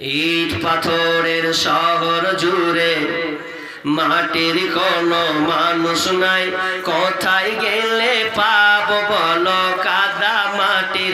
ইট পাথরের শহর জুড়ে মাটির কোন মানুষ নাই। কোথায় গেলে পাপ বল মাটির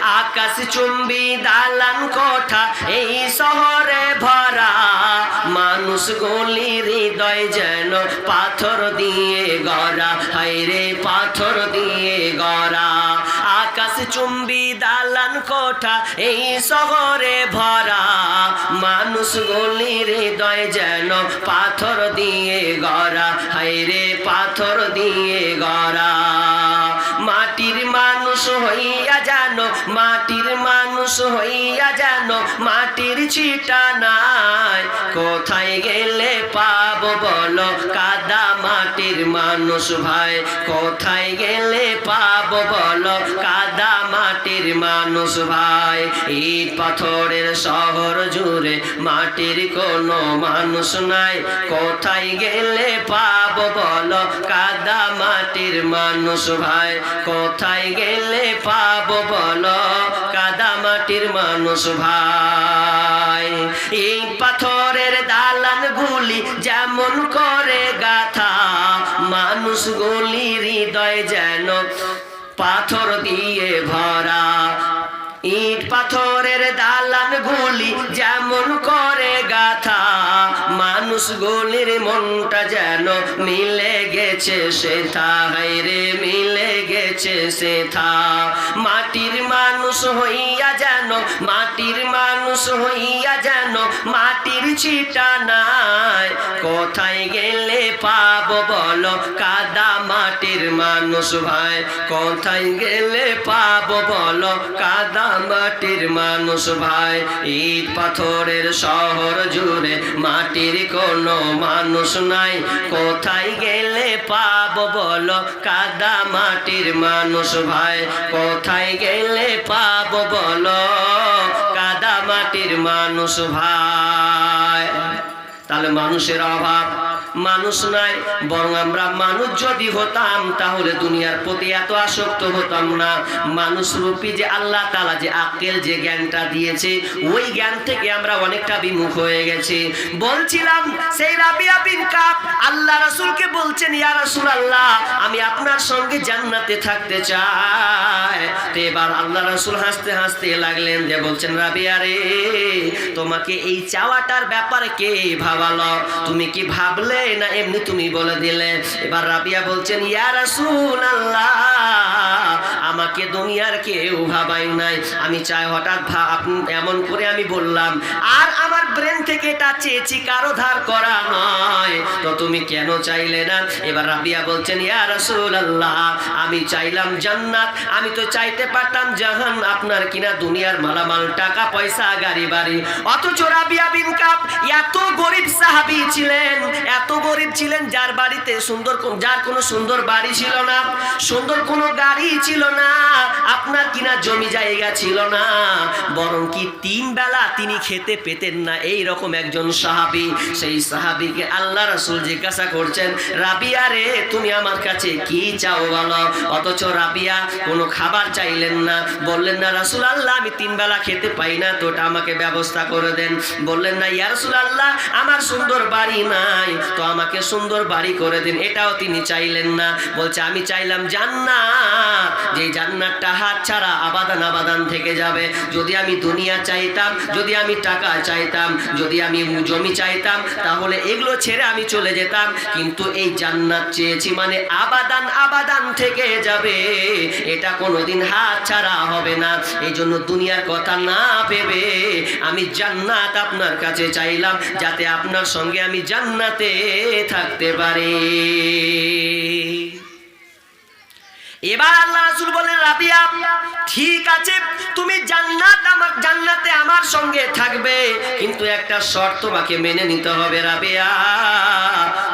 আকাশ চুম্বি দালান কোঠা, এই শহরে ভরা। মানুষ গলি হৃদয় যেন পাথর দিয়ে গড়া। হাইরে পাথর দিয়ে গড়া। আকাশ চুম্বি দালান কোঠা, এই শহরে ভরা। মানুষ গলি হৃদয় যেন পাথর দিয়ে গড়া। হাইরে পাথর দিয়ে গড়া। মানুষ হইয়া জানো, মাটির মানুষ হইয়া জানো, মাটির ছিটা নাই। কোথায় গেলে পাব বলো, কাদা মাটির মানুষ ভাই। কোথায় গেলে পাব বলো, কাদা মাটির মানুষ ভাই। ইট পাথরের শহর জুড়ে মাটির কোনো মানুষ নাই। কোথায় গেলে পাবো বলো? কাদা মাটির মানুষ ভাই। কোথায় গেলে পাবো বলো? কাদা মাটির মানুষ ভাই। এই পাথরের দালান গুলি যেমন করে গাথা মানুষ গুলি হৃদয় যেন পাথর দিয়ে ভরা। ইট পাথরের দালান গুলি যেমন করে গাথা মানুষ গলির মনটা যেন মিলে গেছে সেথা। রে, মিলে গেছে সেথা। মাটির মানুষ হইয়া যেন, মাটির মানুষ হইয়া যেন মাটির ছিটা নাই। কোথায় গেলে পাবো বলো, কাদা মাটির মানুষ ভাই। কোথায় গেলে পাব বলো, কাদা মাটির মানুষ ভাই। ইট পাথরের শহর জুড়ে মাটির কোনো মানুষ নাই। কোথায় গেলে পাব বলো? কাদা মাটির মানুষ ভাই। কোথায় গেলে পাব বলো? কাদা মাটির মানুষ ভাই। তাহলে মানুষের অভাব মানুষ নাই, বরং আমরা মানুষ যদি হতাম, তাহলে দুনিয়ার প্রতি এত আসক্ত হতাম না। মানুষ রূপী যে আল্লাহ তালা যে আকেল, যে জ্ঞানটা দিয়েছে, ওই জ্ঞান থেকে আমরা অনেকটা বিমুখ হয়ে গেছি। বলছিলাম, সেই রাবিয়া বিন কাপ আল্লাহ রাসুলকে বলছেন, ইয়া রাসুল আল্লাহ আমি আপনার সঙ্গে জান্নাতে থাকতে চাই। এবার আল্লাহ রাসুল হাসতে হাসতে লাগলেন যে, বলছেন, রাবিয়া রে, তোমাকে এই চাওয়াটার ব্যাপারে কে ভাবালো? তুমি কি ভাবলে না এমনি তুমি বলে দিলে। এবার রাবিয়া বলছেন, ইয়া রাসূল আল্লাহ আমাকে দুনিয়ার কেউ ভাবাই নাই। আমি চাই হঠাৎ এমন করে আমি বললাম, আর আমার ব্রেন থেকে এটা চেয়েছি কারও ধার করা নয়। তো তুমি কেন চাইলে না? এবার রাবিয়া বলছেন, ইয়া রাসূল আল্লাহ আমি চাইলাম জান্নাত। আমি তো চাইতে পারতাম জাহান আপনার কিনা দুনিয়ার মালামাল, টাকা, পয়সা, গাড়ি, বাড়ি। অথচ রাবিয়া এত গরিব সাহাবী ছিলেন, এত গরিব ছিলেন যার বাড়িতে সুন্দর যার কোনো সুন্দর বাড়ি ছিল না, সুন্দর কোনো গাড়ি ছিল না, আপনার কিনা জমি জায়গা ছিল না, বরং কি তিন বেলা তিনি খেতে পেতেন না এই রকম একজন সাহাবী। সেই সাহাবীকে আল্লাহ রাসূল জিজ্ঞাসা করছেন, রাবিয়া রে, তুমি আমার কাছে কি চাও বলো? অথচ রাবিয়া কোনো খাবার চাইলেন না। বললেন, না রাসূল আল্লাহ, আমি তিন বেলা খেতে পাই না তো আমাকে ব্যবস্থা করে দেন। বললেন, না আমার সুন্দর বাড়ি নাই। তো আমাকে সুন্দর বাড়ি করে দিন, এটাও তিনি চাইলেন না। বলছে, আমি চাইলাম জান্নাত। যে জান্নাতটা হাত ছাড়া আবাদান আবাদান থেকে যাবে। যদি আমি দুনিয়া চাইতাম, যদি আমি টাকা চাইতাম, যদি আমি জমি চাইতাম, তাহলে এগুলো ছেড়ে আমি চলে যেতাম। কিন্তু এই জান্নাত চেয়েছি মানে আবাদান আবাদান থেকে যাবে। এটা কোনোদিন হাত ছাড়া হবে না। এই জন্য দুনিয়ার কথা না ভেবে আমি জান্নাত আপনার কাছে চাইলাম যাতে আপনার সঙ্গে আমি জান্নাতে থাকতে পারি। এবার আল্লাহ রাসূল বলেন, রাবিয়া, ঠিক আছে, তুমি জান্নাত আমার, জান্নাতে আমার সঙ্গে থাকবে, কিন্তু একটা শর্ত তোমাকে মেনে নিতে হবে, রাবিয়া।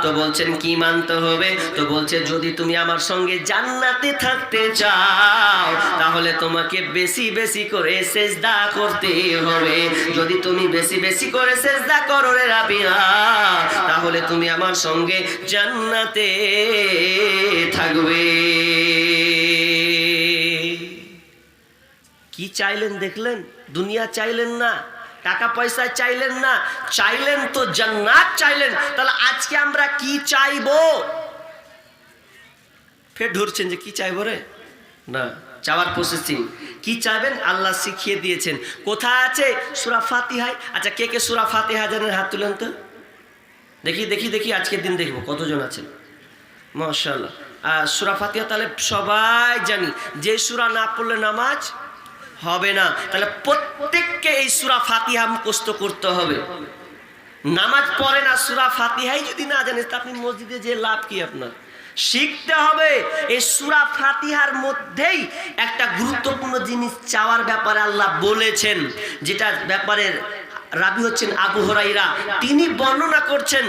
তো বলছেন, কি মানতে হবে? তো বলছে, যদি তুমি আমার সঙ্গে জান্নাতে থাকতে চাও, তাহলে তোমাকে বেশি বেশি করে সেজদা করতে হবে। যদি তুমি বেশি বেশি করে সেজদা করো রে রাবিয়া, তাহলে তুমি আমার সঙ্গে জান্নাতে থাকবে। চাইলেন দেখলেন, দুনিয়া চাইলেন না, টাকা পয়সা চাইলেন না, চাইলেন তো জান্নাত চাইলেন, তাহলে আজকে আমরা কি চাইব? ফের ধরছেন যে কি চাইব রে? না, চাওয়ার প্রসেসিং কি চাইবেন? আল্লাহ শিখিয়ে দিয়েছেন। কোথায় আছে? সুরা ফাতিহায়। আচ্ছা কে কে সুরা ফাতিহা জানেন হাত তুলেন তো? দেখি দেখি দেখি, আজকের দিন দেখব, কতজন আছেন? মাশাল্লাহ সুরা ফাতিহা তাহলে সবাই জানি। যে সুরা না পড়লে নামাজ হবে না। তাহলে প্রত্যেককে এই সুরা ফাতিহা মুখস্ত করতে হবে। নামাজ পড়ে না সুরা ফাতিহাই যদি না জানেন, তা আপনি মসজিদে যে লাভ কি আপনার? শিখতে হবে। এই সুরা ফাতিহার মধ্যেই একটা গুরুত্বপূর্ণ জিনিস চাওয়ার ব্যাপারে আল্লাহ বলেছেন, যেটা ব্যাপারে রাবি হচ্ছেন আবু হরাইরা তিনি বর্ণনা করছেন,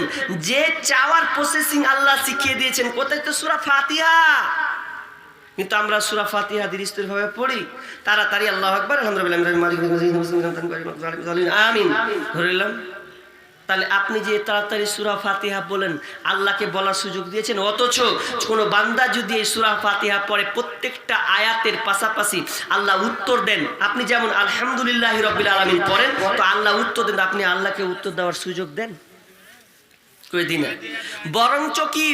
যে চাওয়ার প্রসেসিং আল্লাহ শিখিয়ে দিয়েছেন, কোথায় তো সুরা ফাতিহা? কিন্তু আমরা সুরা ফাতিহা দৃষ্টির ভাবে পড়ি, তাড়াতাড়ি আল্লাহ আকবর আমিন। ধরিলাম তাহলে আপনি যে তাড়াতাড়ি সুরা ফাতিহা বলেন আল্লাহকে বলার সুযোগ দিয়েছেন, অথচ কোনো বান্দা যদি এই সুরা ফাতিহা পড়ে, প্রত্যেকটা আয়াতের পাশাপাশি আল্লাহ উত্তর দেন, আপনি যেমন আলহামদুলিল্লাহ রবিল আলমিন পড়েন, তো আল্লাহ উত্তর দেন, আপনি আল্লাহকে উত্তর দেওয়ার সুযোগ দেন? কই দিন? বরঞ্চ কি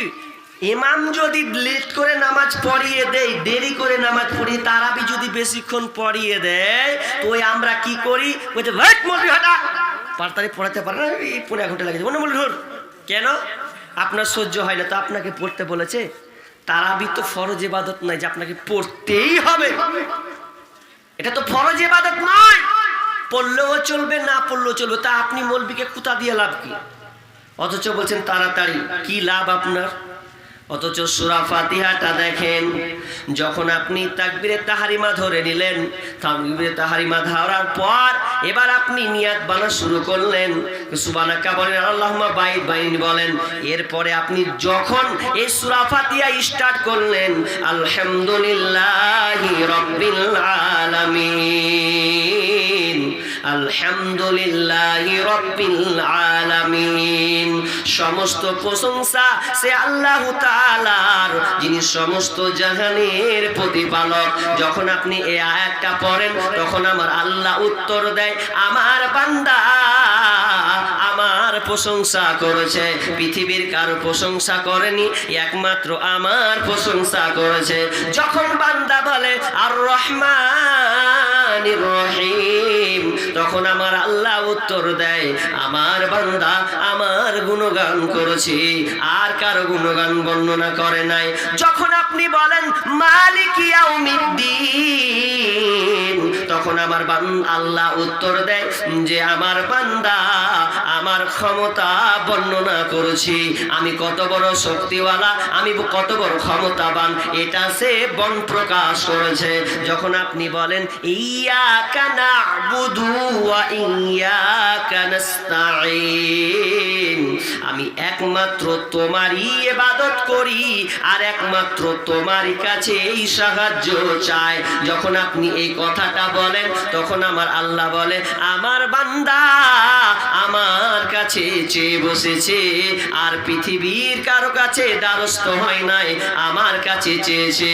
ইমাম যদি লেট করে নামাজ পড়িয়ে দেয়, দেরি করে নামাজ পড়িয়ে, তারাবি যদি বেশিক্ষণ পড়িয়ে দেয়, তো ওই আমরা কি করি? বলছে ভাট মলবি হটা। তাড়াতাড়ি পড়াতে পারে না, এই পনেরো ঘণ্টা লাগে মনে বলি ধর। কেন? আপনার সহ্য হয় না, তো আপনাকে পড়তে বলেছে। তারাবি তো ফরজ ইবাদত নয় যে আপনাকে পড়তেই হবে। এটা তো ফরজ ইবাদত নয়। পড়লেও চলবে, না পড়লেও চলবে। তা আপনি মলবিকে খুঁতা দিয়ে লাভ কি? অথচ বলছেন, তাড়াতাড়ি। কি লাভ আপনার? অথচ সুরা ফাতিহাটা দেখেন, যখন আপনি তাকবিরে তাহারিমা ধরে নিলেন, তাকবিরে তাহারিমা ধরার পর এবার আপনি নিয়াত বানা শুরু করলেন। সুবানাকা বলেন, আল্লাহুম্মা বাইদ বাইন বলেন। এরপরে আপনি যখন এই সুরা ফাতিহা স্টার্ট করলেন, আলহামদুলিল্লাহি রাব্বিল আলামিন। আলামিন। সমস্ত প্রশংসা সে আল্লাহ যিনি সমস্ত প্রতিপালক। যখন আপনি তখন আমার আল্লাহ উত্তর দেয়, আমার বান্দা, আমার প্রশংসা করেছে। পৃথিবীর কারও প্রশংসা করেনি, একমাত্র আমার প্রশংসা করেছে। যখন বান্দা বলে, আর রহমান রহিম। তখন আমার আল্লাহ উত্তর দেয়, আমার বান্দা আমার গুণগান করেছি, আর কারও গুণগান বর্ণনা করে নাই। যখন আপনি বলেন তখন আমার আল্লাহ উত্তর দেয় যে, আমার বান্দা আমার ক্ষমতা বর্ণনা করেছি। আমি কত বড় শক্তিওয়ালা, আমি কত বড় ক্ষমতাবান, এটা সে বন প্রকাশ করেছে। যখন আপনি বলেন ইয়া কানা বুধু আমি একমাত্র তোমারই এবাদত করি আর একমাত্র তোমারই কাছে এই সাহায্য চাই। যখন আপনি এই কথাটা বলেন, তখন আমার আল্লাহ বলে, আমার বান্দা, আমার কাছে চেয়ে বসেছে আর পৃথিবীর কারও কাছে দ্বারস্থ হয় নাই। আমার কাছে চেয়েছে